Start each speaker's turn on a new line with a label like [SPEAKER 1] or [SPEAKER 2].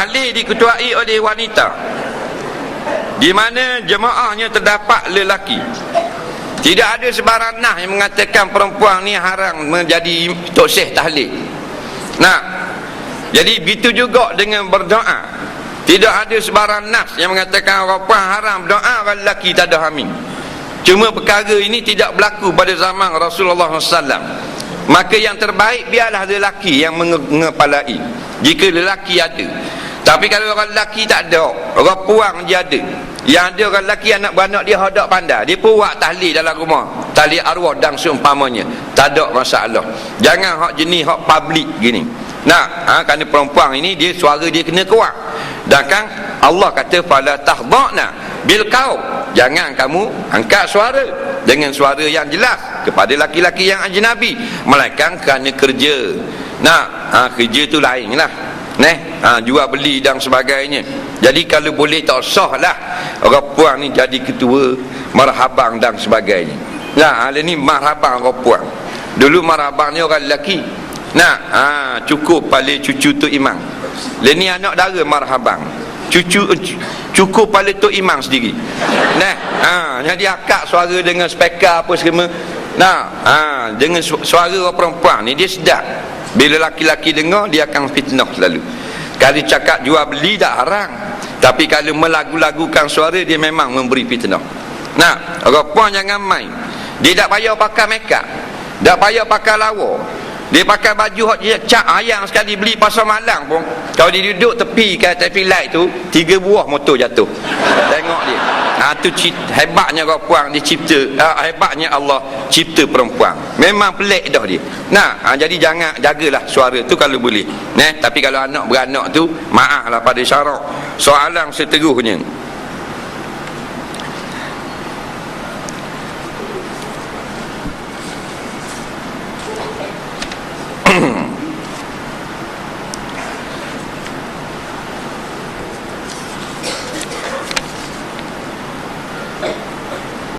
[SPEAKER 1] tahlil diketuai oleh wanita. Di mana jemaahnya terdapat lelaki. Tidak ada sebarang nah yang mengatakan perempuan ni haram menjadi toksih tahlil. Nah jadi begitu juga dengan berdoa. Tidak ada sebarang nas yang mengatakan perempuan haram doa lelaki tak ada hamil. Cuma perkara ini tidak berlaku pada zaman Rasulullah SAW maka yang terbaik biarlah lelaki yang mengepalai. Jika lelaki ada tapi kalau orang lelaki tak ada orang puang dia ada. Yang ada orang lelaki anak beranak dia hadak pandai. Dia pun buat tahlil dalam rumah. Tahlil arwah dan seumpamanya. Tak ada masalah. Jangan hak jenis hak public gini. Nah ha, kerana perempuan ini dia suara dia kena kuat. Dan kan Allah kata fala tahdhana bil qaul jangan kamu angkat suara dengan suara yang jelas kepada laki-laki yang ajnabi. Melainkan kerana kerja. Nah ha, kerja tu lain lah Neh, ha, jual beli dan sebagainya. Jadi kalau boleh tak sah lah orang puan ni jadi ketua marhabang dan sebagainya. Nah, ha, ni marhabang orang puan. Dulu marhabang ni orang lelaki. Nah, ha, cukup paling cucu tu imam. Leni anak dara marhabang. Cucu cukup paling tu imam sendiri. Nah, ha, jadi akak suara dengan speaker apa semua. Nah, ha, dengan suara orang perempuan ni dia sedap. Bila laki-laki dengar dia akan fitnah selalu. Kalau cakap jual beli tak haram. Tapi kalau melagu-lagukan suara dia memang memberi fitnah. Nah, orang puan jangan main. Dia tak payah pakai makeup. Tak payah pakai lawa. Dia pakai baju hot dia cak ayang sekali beli pasal malang pun. Kalau dia duduk tepi ke tepi light tu, tiga buah motor jatuh. Tengok dia. Ha tu hebatnya orang puan dia cipta. Ha, hebatnya Allah cipta perempuan. Memang pelik dah dia. Nah, ha, jadi jangan jagalah suara tu kalau boleh. Neh, tapi kalau anak beranak tu, maaflah pada syarak. Soalan seterusnya.